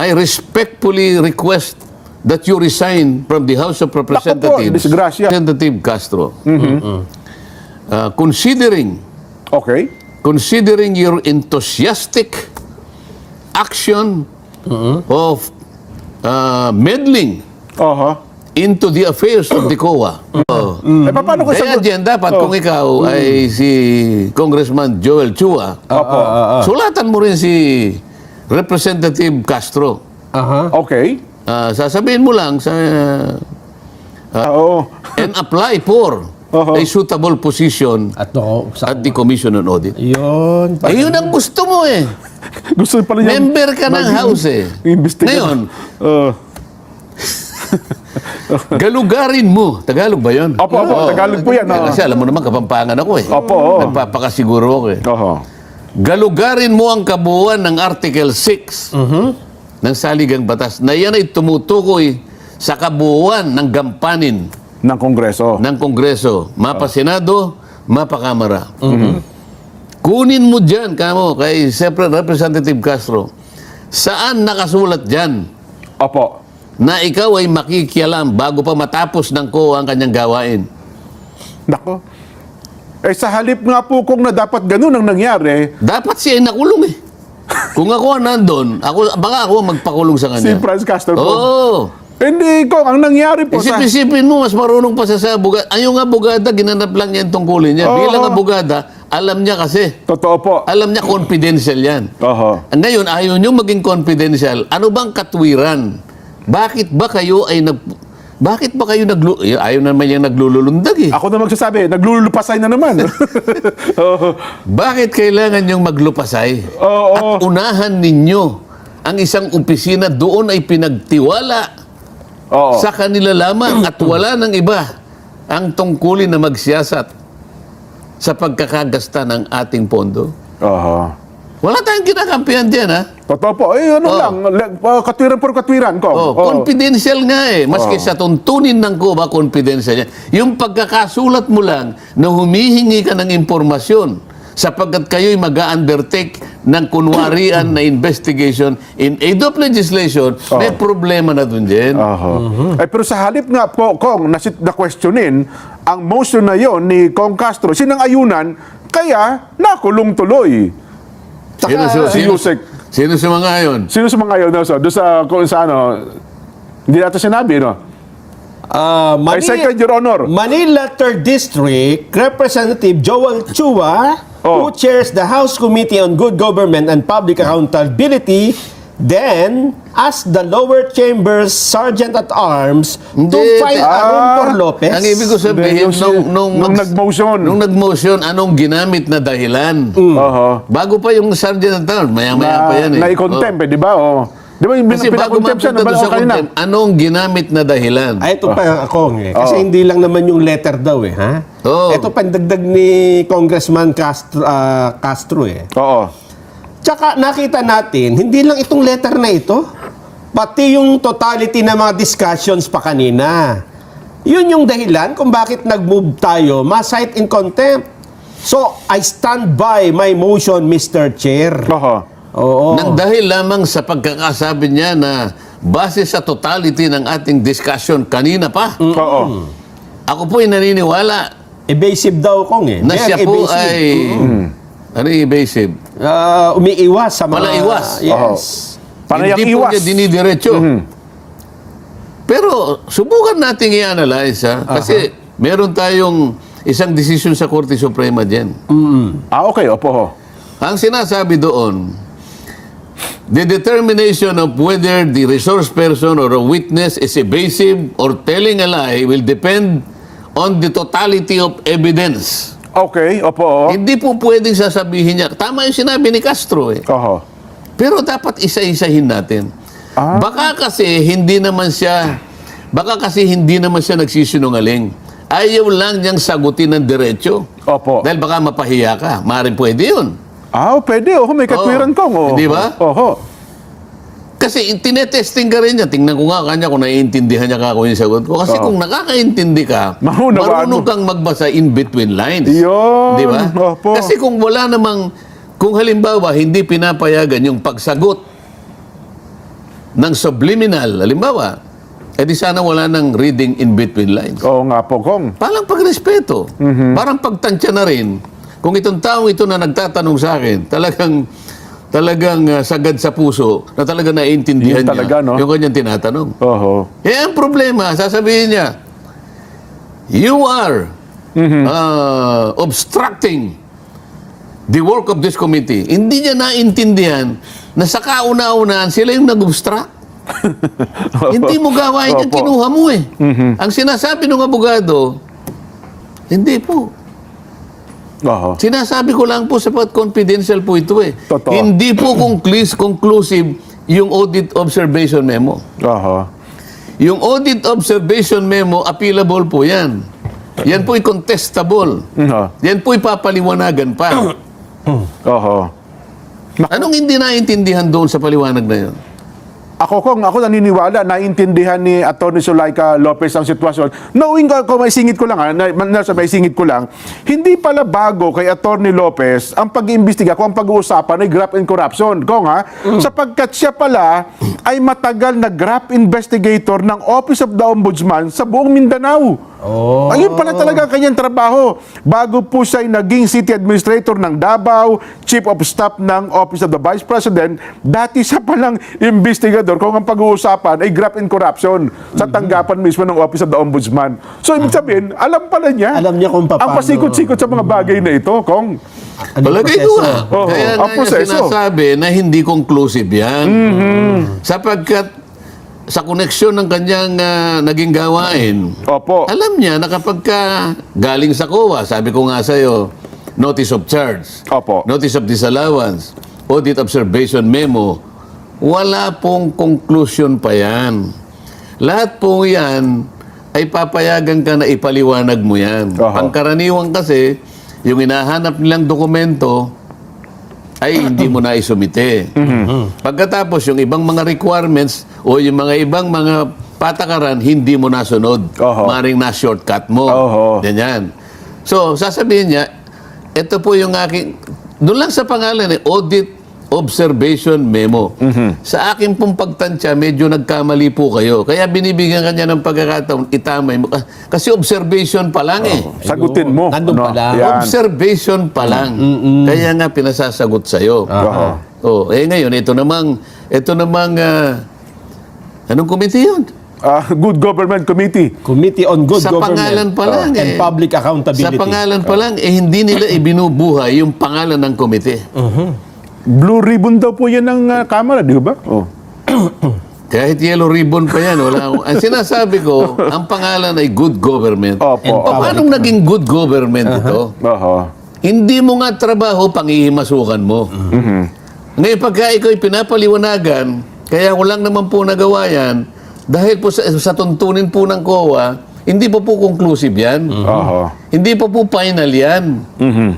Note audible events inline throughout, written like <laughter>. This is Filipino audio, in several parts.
I respectfully request that you resign from the House of Representatives. disgrasya. Representative Castro. Uh, considering Okay. considering your enthusiastic action of uh, meddling Aha. into the affairs of the COA. Oh. Eh, paano ko Kaya sagot? dyan, dapat Oh. kung ikaw ay si Congressman Joel Chua, Opo. sulatan mo rin si Representative Castro. Aha. Okay. Ah, sasabihin mo lang sa Ah, Oo. and apply for Oho. a suitable position At sa... at the Commission on Audit. Yun. Eh, yun ang gusto mo eh. <laughs> Gusto pala niya. Member ka ng House eh. Ngayon, <laughs> Uh, <laughs> galugarin mo. Tagalog ba yun? Opo, opo. Tagalog po yan, oo. Kasi alam mo naman, kapampangan ako eh. Opo, oo. Nagpapakasiguro ako eh. Oho. Galugarin mo ang kabuuan ng Article 6 ng Saligang Batas na yan ay tumutukoy sa kabuuan ng gampanin Ng Kongreso. ng Kongreso, mapa Senado, mapa Kamara. Kunin mo dyan, kamo, kay Separate Representative Castro, saan nakasulat dyan Opo. na ikaw ay makikialam bago pa matapos ng COA ang kanyang gawain? Nako. Eh sa halip nga po kung na dapat ganun ang nangyari, Dapat siya ay nakulong eh. Kung ako nandun, ako, baka ako ang magpakulong sa si kanya. Franz Castro po. Oo. Hindi ko, ang nangyari po sa... Isip-isipin mo, mas marunong pa siya sa abogada. Ay, yung abogada, ginanap lang niya yung tungkulin niya. Oo. Bilang abogada, alam niya kasi. Totoo po. Alam niya confidential yan. Oho. Ngayon, ayaw niyo maging confidential. Ano bang katwiran? Bakit ba kayo ay nag... Bakit ba kayo naglu... Ayaw naman yung naglululundag eh. Ako na magsasabi, naglulupasay na naman. <laughs> Oo. Bakit kailangan niyong maglupasay? Oo. At unahan ninyo ang isang opisina doon ay pinagtiwala Oo. sa kanila lamang at <clears throat> wala ng iba ang tungkulin na magsiyasat sa pagkakagasta ng ating pondo. Oho. Wala tayong kinakampihan diyan, ha? Totoo po. Eh, ano Oo. lang, uh, katwiran por katwiran ko. Oh, Oo. confidential nga eh. Maski Oo. sa tuntunin ng ko ba confidential yan. Yung pagkakasulat mo lang na humihingi ka ng impormasyon sapagkat kayo'y mag undertake ng kunwarian na investigation in aid of legislation, may problema na dun din. Oho. Mhm. Eh, pero sa halip nga po, Kong, na, na questionin, ang motion na yon ni Kong Castro, sinang-ayunan, kaya nakulong tuloy. Sino, Saka sino, si sino, Yusek. sino sa mga yun? Sino sa mga yun? No? So, doon sa, kung sa ano, hindi natin sinabi, no? Ah, I second, Your Honor. Manila 3rd District Representative Joel Chua, Oh. who chairs the House Committee on Good Government and Public Accountability, then asked the lower chamber's Sergeant at Arms to Hindi, find ah, Aaron Por Lopez. Ang ibig ko sabihin, Hindi, nung, nung, nung nag-motion. Nung nag-motion, anong ginamit na dahilan? Oho. Bago pa yung sergeant at arms, maya-maya pa yan eh. Na-contempt, eh, di ba? Oh. Di ba yung Kasi bago mapunta doon sa contempt, anong ginamit na dahilan? Ay, ito pa ako eh. Kasi Oh. hindi lang naman yung letter daw eh, ha? Oo. Ito pandagdag ni Congressman Castro, ah, Castro eh. Oo. Tsaka nakita natin, hindi lang itong letter na ito, pati yung totality ng mga discussions pa kanina. Yun yung dahilan kung bakit nag-move tayo, ma-cite in contempt. So, I stand by my motion, Mr. Chair. Oho. Oo. Nang dahil lamang sa pagkakasabi niya na base sa totality ng ating discussion kanina pa, Oo. ako po ay naniniwala Evasive daw kong eh. na siya po evasive. ay... Ano yung evasive? Ah, umiiwas sa mga... Palaiwas. Yes. Panayang Hindi po iwas. niya dinidiretso. Pero subukan natin i-analyze ha. Kasi meron tayong isang desisyon sa Korte Suprema dyan. Ah, okay. Opo. ho. Ang sinasabi doon, the determination of whether the resource person or a witness is evasive or telling a lie will depend on the totality of evidence. Okay. Opo. Hindi po pwedeng sasabihin niya. Tama yung sinabi ni Castro eh. Oho. Pero dapat isa-isahin natin. Ah. Baka kasi hindi naman siya baka kasi hindi naman siya nagsisinungaling. Ayaw lang niyang sagutin ng diretso. Opo. Dahil baka mapahiya ka. Maaaring pwede yun. Ah, pwede. Oho, may katwiran Oo. kong. Oh. Di ba? Oho. Kasi tinetesting ka rin niya. Tingnan ko nga kanya kung naiintindihan niya ka kung yung sagot ko. Kasi Oo. kung nakakaintindi ka, Maunawaan marunong mo. kang magbasa in between lines. Yun. Di ba? Opo. Kasi kung wala namang, kung halimbawa hindi pinapayagan yung pagsagot ng subliminal, halimbawa, eh di sana wala ng reading in between lines. Oo nga po, Kong. Parang pagrespeto. Parang pagtansya na rin. Kung itong taong ito na nagtatanong sa akin, talagang talagang ah, sagad sa puso na talaga naiintindihan Yun niya talaga, no? yung kanyang tinatanong. Oho. Eh, ang problema, sasabihin niya, you are ah, obstructing the work of this committee. Hindi niya naintindihan na sa kauna-unahan sila yung nag-obstruct. <laughs> Hindi mo gawain yung Opo. kinuha mo eh. Ang sinasabi ng abogado, hindi po. Oho. Sinasabi ko lang po sapat confidential po ito eh. Totoo. Hindi po conclus- conclusive yung audit observation memo. Oho. Yung audit observation memo, appealable po yan. Yan po'y contestable. Oho. Yan po'y papaliwanagan pa. Oho. Anong hindi naintindihan doon sa paliwanag na yun? Ako kung ako naniniwala, naintindihan ni Atty. Sulaika Lopez ang sitwasyon. Knowing ko, ko may singit ko lang, ha, na, nasa may singit ko lang, hindi pala bago kay Atty. Lopez ang pag-iimbestiga kung ang pag-uusapan ay graft and corruption. Kung ha, sapagkat siya pala ay matagal na graft investigator ng Office of the Ombudsman sa buong Mindanao. Oh. Ayun pala talaga ang kanyang trabaho. Bago po siya ay naging city administrator ng Davao, chief of staff ng Office of the Vice President, dati siya palang investigador kung ang pag-uusapan ay graft and corruption sa tanggapan mismo ng Office of the Ombudsman. So, ibig sabihin, alam pala niya. Alam niya kung paano- Ang pasikot-sikot sa mga bagay na ito, Kong. Ano yung Palagay ko. Oo, Kaya ang nga proseso. sinasabi na hindi conclusive yan. Sapagkat sa koneksyon ng kanyang ah, naging gawain, Opo. alam niya na kapag ka galing sa COA, sabi ko nga sa'yo, notice of charge, Opo. notice of disallowance, audit observation memo, wala pong conclusion pa yan. Lahat po yan ay papayagan ka na ipaliwanag mo yan. Oho. Pangkaraniwan kasi, yung hinahanap nilang dokumento, ay hindi mo na isumite. Pagkatapos, yung ibang mga requirements o yung mga ibang mga patakaran, hindi mo nasunod. Oho. Maring na-shortcut mo. Oho. Ganyan. So, sasabihin niya, ito po yung aking, doon lang sa pangalan eh, audit observation memo. Sa akin pong pagtansya, medyo nagkamali po kayo. Kaya binibigyan kanya ng pagkakataon, itamay mo. Ah, Kasi observation pa lang eh. Sagutin mo. Nandun no? pala. Yan. Observation pa lang. Kaya nga pinasasagot sa iyo. Oho. Oh, eh ngayon ito namang ito namang ah, anong committee 'yun? Ah, Good Government Committee. Committee on Good sa Government pangalan pa lang and eh. Public Accountability. Sa pangalan pa lang eh hindi nila ibinubuhay yung pangalan ng komite. Blue ribbon daw po yan ng ah, Kamara, di ba? Oh. <coughs> Kahit yellow ribbon pa yan, wala akong... Ang sinasabi ko, ang pangalan ay good government. Opo. And paano naging good government ito? Oho. Hindi mo nga trabaho, pangihimasukan mo. Ngayon, pagka ikaw pinapaliwanagan, kaya walang naman po nagawa yan, dahil po sa, sa tuntunin po ng COA, hindi pa po conclusive yan. Oho. Hindi pa po final yan. Mhm.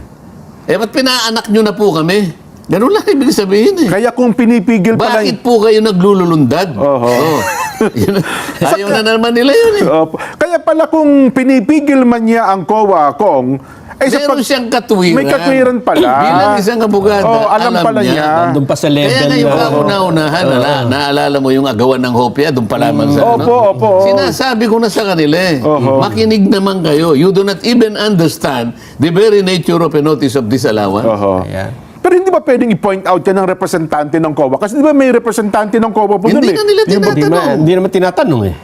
Eh, ba't pinaanak nyo na po kami? Ganun lang ibig sabihin eh. Kaya kung pinipigil pa lang... Bakit po kayo naglululundag? Oho. Oh. <laughs> Yun- Ayaw na naman nila yun eh. Opo. Kaya pala kung pinipigil man niya ang COA, Kong, ay sa Meron pag... siyang katwiran. May katwiran pala. <clears throat> Bilang isang abogado, Oh, alam pala niya. Nandun pa sa level Kaya ngayon na- ka una-unahan, ala, naalala mo yung agawan ng hopya, doon pa lamang sa ano? Opo, opo. Sinasabi ko na sa kanila eh, Oho. makinig naman kayo. You do not even understand the very nature of a notice of disallowance. Oho. Ayan. Hindi ba pwedeng i-point out yan ng representante ng COA? Kasi di ba may representante ng COA po Hindi doon eh. na nila Hindi, tinatanong. ma- hindi naman tinatanong eh.